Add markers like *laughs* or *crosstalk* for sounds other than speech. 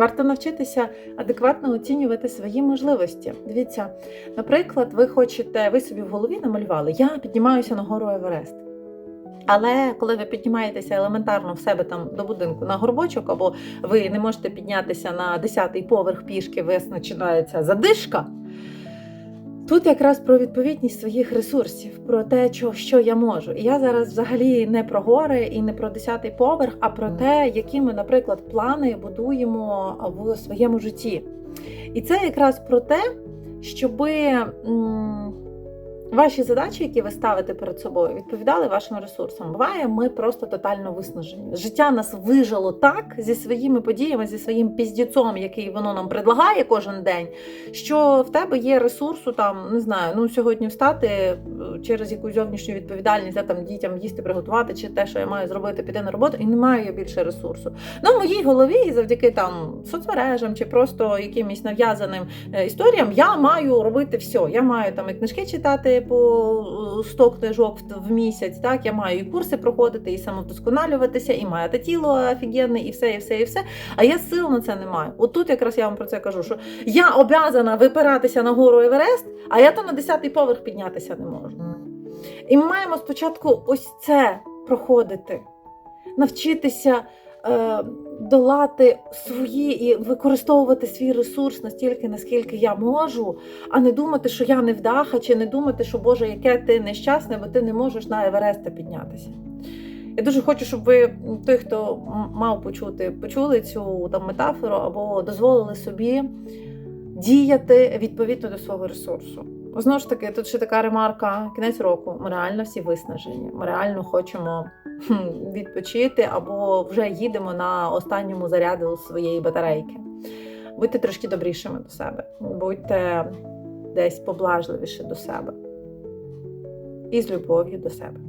Варто навчитися адекватно оцінювати свої можливості. Дивіться, наприклад, ви хочете, ви собі в голові намалювали, я піднімаюся на гору Еверест. Але коли ви піднімаєтеся елементарно в себе там до будинку на горбочок, або ви не можете піднятися на 10-й поверх пішки, у вас починається задишка. Тут якраз про відповідність своїх ресурсів, про те, що, я можу. І я зараз взагалі не про гори і не про 10-й поверх, а про те, які ми, наприклад, плани будуємо в своєму житті. І це якраз про те, щоби. Ваші задачі, які ви ставите перед собою, відповідали вашим ресурсам. Буває, ми просто тотально виснажені. Життя нас вижило так зі своїми подіями, зі своїм піздіцом, який воно нам предлагає кожен день, що в тебе є ресурсу там, не знаю, ну сьогодні встати е, через якусь зовнішню відповідальність, де там дітям їсти приготувати, чи те, що я маю зробити, піти на роботу, і не маю я більше ресурсу. Ну, в моїй голові, завдяки там соцмережам чи просто якимось нав'язаним е, історіям, я маю робити все. Я маю там і книжки читати е, 100 книжок в- місяць. Так, я маю і курси проходити, і самовдосконалюватися, і мати тіло офігенне, і все, і все, і все. А я сил на це не маю. От тут якраз я вам про це кажу, що я обязана випиратися на гору Еверест, а я то на 10-й поверх піднятися не можу. І ми маємо спочатку ось це проходити, навчитися долати свої і використовувати свій ресурс настільки, наскільки я можу, а не думати, що я не вдаха, чи не думати, що Боже, яке ти нещасне, бо ти не можеш на Евереста піднятися. Я дуже хочу, щоб ви, той, хто мав почути, почули цю там метафору або дозволили собі діяти відповідно до свого ресурсу. Знову ж таки, тут ще така ремарка: кінець року. Ми реально всі виснажені. Ми реально хочемо *laughs* відпочити або вже їдемо на останньому заряду своєї батарейки. Будьте трошки добрішими до себе, будьте десь поблажливіше до себе і з любов'ю до себе.